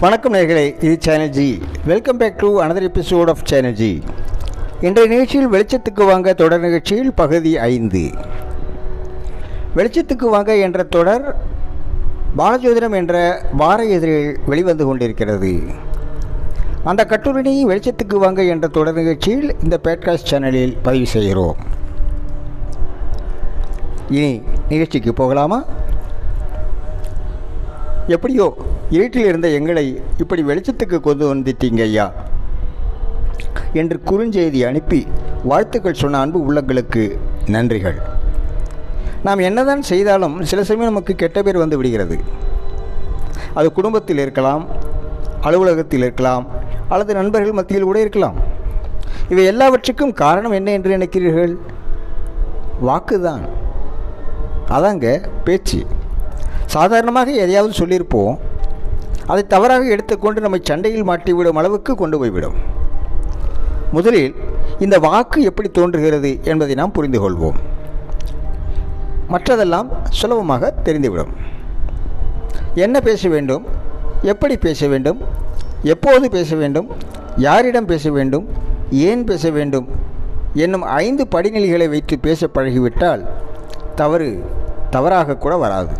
வணக்கம் நேர்களே இது synergy welcome back to another episode of synergy இன்றைய நிகழ்ச்சியில் வெளிச்சத்துக்கு வாங்க தொடர் நிகழ்ச்சியில் பகுதி ஐந்து. வெளிச்சத்துக்கு வாங்க என்ற தொடர் பாலஜோதிடம் என்ற வார எதிரில் வெளிவந்து கொண்டிருக்கிறது. அந்த கட்டுரையை வெளிச்சத்துக்கு வாங்க என்ற தொடர் நிகழ்ச்சியில் இந்த பேட்காஸ்ட் சேனலில் பதிவு செய்கிறோம். இனி நிகழ்ச்சிக்கு போகலாமா? எப்படியோ இருட்டில் இருந்த எங்களை இப்படி வெளிச்சத்துக்கு கொண்டு வந்துட்டீங்க ஐயா என்று குறுஞ்செய்தி அனுப்பி வாழ்த்துக்கள் சொன்ன அன்பு உள்ளங்களுக்கு நன்றிகள். நாம் என்னதான் செய்தாலும் சில சமயம் நமக்கு கெட்ட பேர் வந்து விடுகிறது. அது குடும்பத்தில் இருக்கலாம் அலுவலகத்தில் இருக்கலாம் அல்லது நண்பர்கள் மத்தியில் கூட இருக்கலாம். இவை எல்லாவற்றுக்கும் காரணம் என்ன என்று நினைக்கிறீர்கள்? வாக்குதான். அதாங்க பேச்சு. சாதாரணமாக எதையாவது சொல்லியிருப்போம் அதை தவறாக எடுத்துக்கொண்டு நம்மை சண்டையில் மாட்டிவிடும் அளவுக்கு கொண்டு போய்விடும். முதலில் இந்த வாக்கு எப்படி தோன்றுகிறது என்பதை நாம் புரிந்து கொள்வோம். மற்றதெல்லாம் சுலபமாக தெரிந்துவிடும். என்ன பேச வேண்டும் எப்படி பேச வேண்டும் எப்போது பேச வேண்டும் யாரிடம் பேச வேண்டும் ஏன் பேச வேண்டும் என்னும் ஐந்து படிநிலைகளை வைத்து பேச பழகிவிட்டால் தவறு தவறாக கூட வராது.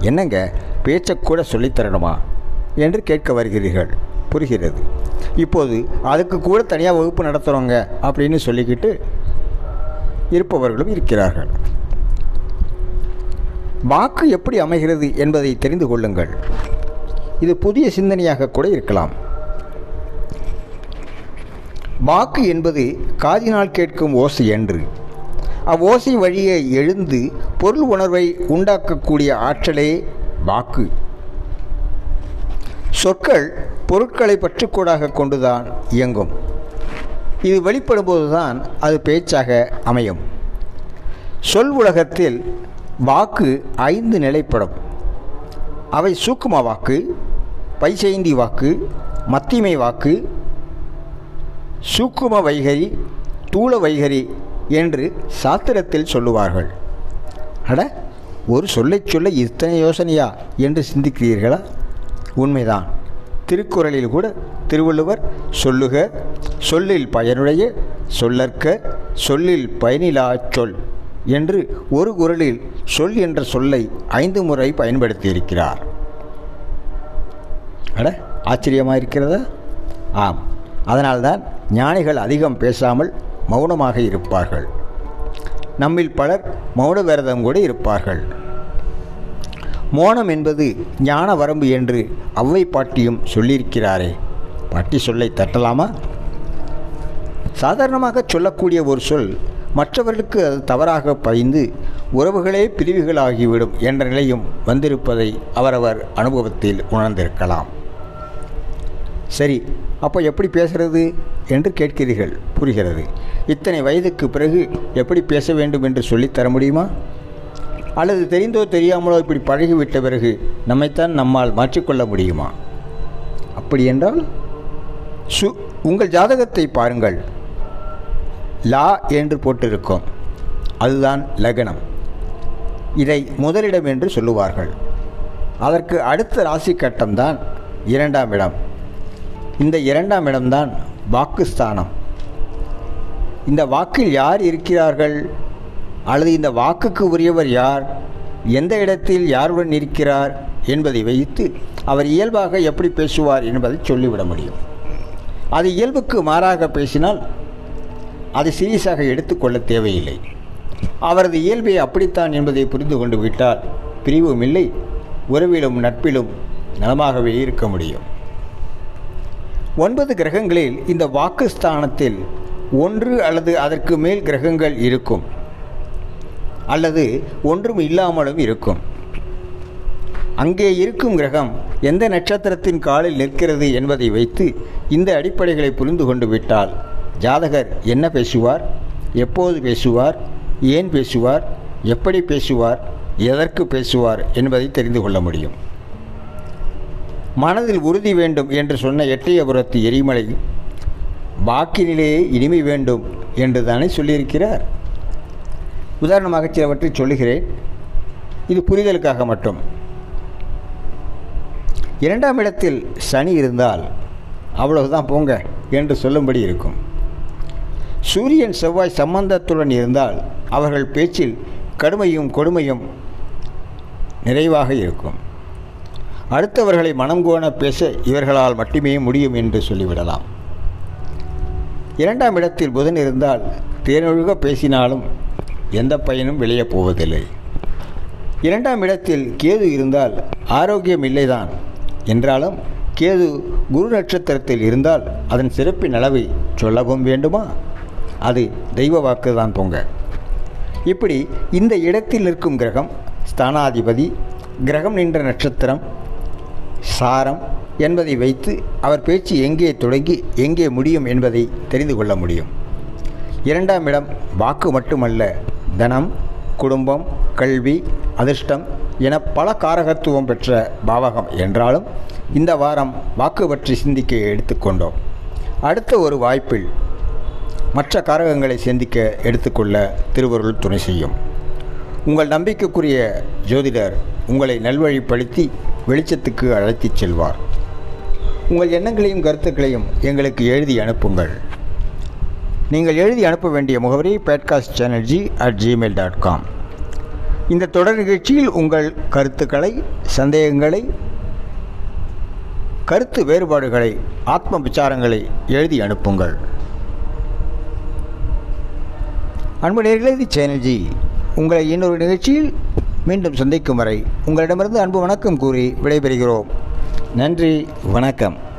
என்னங்க? பேச்சக்கூட சொல்லித்தரணுமா? என்று கேட்க வருகிறீர்கள். புரிகிறது. இப்போது அதுக்கு கூட தனியாக வகுப்பு நடத்துகிறோங்க அப்படின்னு சொல்லிக்கிட்டு இருப்பவர்களும் இருக்கிறார்கள். வாக்கு எப்படி அமைகிறது என்பதை தெரிந்து கொள்ளுங்கள். இது புதிய சிந்தனையாக கூட இருக்கலாம். வாக்கு என்பது காதினால் கேட்கும் ஓசை என்று அவ்வோசை வழியே எழுந்து பொருள் உணர்வை உண்டாக்கக்கூடிய ஆற்றலே வாக்கு. சொற்கள் பொருட்களை பற்றுக்கோடாக கொண்டுதான் இயங்கும். இது வெளிப்படும்போதுதான் அது பேச்சாக அமையும். சொல் உலகத்தில் வாக்கு ஐந்து நிலைப்படும். அவை சூக்கும வாக்கு பைசைந்தி வாக்கு மத்திமை வாக்கு சூக்கும வைகரி தூள வைகரி என்று சாத்திரத்தில் சொல்லுவார்கள். அட ஒரு சொல்லை சொல்ல இத்தனை யோசனையா என்று சிந்திக்கிறீர்களா? உண்மைதான். திருக்குறளில் கூட திருவள்ளுவர் சொல்லுக சொல்லில் பயனுடைய சொல்லற்க சொல்லில் பயனிலா சொல் என்று ஒரு குரலில் சொல் என்ற சொல்லை ஐந்து முறை பயன்படுத்தியிருக்கிறார். அட ஆச்சரியமாக இருக்கிறதா ஆம். அதனால்தான் ஞானிகள் அதிகம் பேசாமல் மௌனமாக இருப்பார்கள். நம்மில் பலர் மௌன விரதம் கூட இருப்பார்கள். மௌனம் என்பது ஞான வரம்பு என்று அவ்வை பாட்டியும் சொல்லியிருக்கிறாரே. பாட்டி சொல்லை தட்டலாமா? சாதாரணமாக சொல்லக்கூடிய ஒரு சொல் மற்றவர்களுக்கு அது தவறாக பயந்து உறவுகளே பிரிவுகளாகிவிடும் என்ற நிலையும் வந்திருப்பதை அவரவர் அனுபவத்தில் உணர்ந்திருக்கலாம். சரி அப்போ எப்படி பேசுறது என்று கேட்கிறீர்கள் புரிகிறது. இத்தனை வயதுக்கு பிறகு எப்படி பேச வேண்டும் என்று சொல்லித்தர முடியுமா? அல்லது தெரிந்தோ தெரியாமலோ இப்படி பழகிவிட்ட பிறகு நம்மைத்தான் நம்மால் மாற்றிக்கொள்ள முடியுமா? அப்படி என்றால் சு உங்கள் ஜாதகத்தை பாருங்கள். லா என்று போட்டிருக்கும். அதுதான் லக்னம். இதை முதலிடம் என்று சொல்லுவார்கள். அதற்கு அடுத்த ராசி கட்டம்தான் இரண்டாம் இடம். இந்த இரண்டாம் இடம்தான் வாக்குஸ்தானம். இந்த வாக்கில் யார் இருக்கிறார்கள்? அல்லது இந்த வாக்குக்கு உரியவர் யார்? எந்த இடத்தில் யாருடன் இருக்கிறார்? என்பதை வைத்து அவர் இயல்பாக எப்படி பேசுவார் என்பதை சொல்லிவிட முடியும். அது இயல்புக்கு மாறாக பேசினால் அதை சீரியஸாக எடுத்துக்கொள்ள தேவையில்லை. அவரது இயல்பை அப்படித்தான் என்பதை புரிந்து கொண்டு விட்டால் பிரிவும் இல்லை உறவிலும் நட்பிலும் நலமாகவே இருக்க முடியும். ஒன்பது கிரகங்களில் இந்த வாக்குஸ்தானத்தில் ஒன்று அல்லது அதற்கு மேல் கிரகங்கள் இருக்கும். அல்லது ஒன்றும் இல்லாமலும் இருக்கும். அங்கே இருக்கும் கிரகம் எந்த நட்சத்திரத்தின் காலில் நிற்கிறது என்பதை வைத்து இந்த அடிப்படைகளை புரிந்து கொண்டு விட்டால் ஜாதகர் என்ன பேசுவார்? எப்போது பேசுவார்? ஏன் பேசுவார்? எப்படி பேசுவார்? எதற்கு பேசுவார் என்பதை தெரிந்து கொள்ள முடியும். மனதில் உறுதி வேண்டும் என்று சொன்ன எட்டயபுரத்து எரிமலை வாக்கினிலே இனிமை வேண்டும் என்று தானே சொல்லியிருக்கிறார். உதாரணமாக சிலவற்றை சொல்லுகிறேன். இது புரிதலுக்காக மட்டும். இரண்டாம் இடத்தில் சனி இருந்தால் அவ்வளவுதான் போங்க என்று சொல்லும்படி இருக்கும். சூரியன் செவ்வாய் சம்பந்தத்துடன் இருந்தால் அவர்கள் பேச்சில் கடுமையும் கொடுமையும் நிறைவாக இருக்கும். அடுத்தவர்களை மனம் கோண பேச இவர்களால் மட்டுமே முடியும் என்று சொல்லிவிடலாம். இரண்டாம் இடத்தில் புதன் இருந்தால் தேனொழுக பேசினாலும் எந்த பயனும் விளையப் போவதில்லை. இரண்டாம் இடத்தில் கேது இருந்தால் ஆரோக்கியம் இல்லைதான். என்றாலும் கேது குரு நட்சத்திரத்தில் இருந்தால் அதன் சிறப்பின் அளவை சொல்லவும் வேண்டுமா? அது தெய்வ வாக்கு தான் போங்க இப்படி இந்த இடத்தில் நிற்கும் கிரகம் ஸ்தானாதிபதி கிரகம் நின்ற நட்சத்திரம் சாரம் என்பதை வைத்து அவர் பேச்சு எங்கே தொடங்கி எங்கே முடியும் என்பதை தெரிந்து கொள்ள முடியும். இரண்டாம் இடம் வாக்கு மட்டுமல்ல தனம் குடும்பம் கல்வி அதிர்ஷ்டம் என பல காரகத்துவம் பெற்ற பாவகம் என்றாலும் இந்த வாரம் வாக்கு பற்றி சிந்திக்க எடுத்துக்கொண்டோம் அடுத்த ஒரு வாய்ப்பில் மற்ற காரகங்களை சிந்திக்க எடுத்துக்கொள்ள திருவருள் துணை செய்யும். உங்கள் நம்பிக்கைக்குரிய ஜோதிடர் உங்களை நல்வழிப்படுத்தி வெளிச்சத்துக்கு அழைத்துச் செல்வார். உங்கள் எண்ணங்களையும் கருத்துக்களையும் எங்களுக்கு எழுதி அனுப்புங்கள். நீங்கள் எழுதி அனுப்ப வேண்டிய முகவரி podcast synergy at Gmail dot com இந்த தொடர் நிகழ்ச்சியில் உங்கள் கருத்துக்களை சந்தேகங்களை கருத்து வேறுபாடுகளை ஆத்ம விசாரங்களை எழுதி அனுப்புங்கள். அன்பு நேர்களை இது சேனல்ஜி உங்களை இன்னொரு நிகழ்ச்சியில் மீண்டும் சந்திக்கும் வரை உங்களிடமிருந்து அன்பு வணக்கம் கூறி விடைபெறுகிறோம். நன்றி வணக்கம்.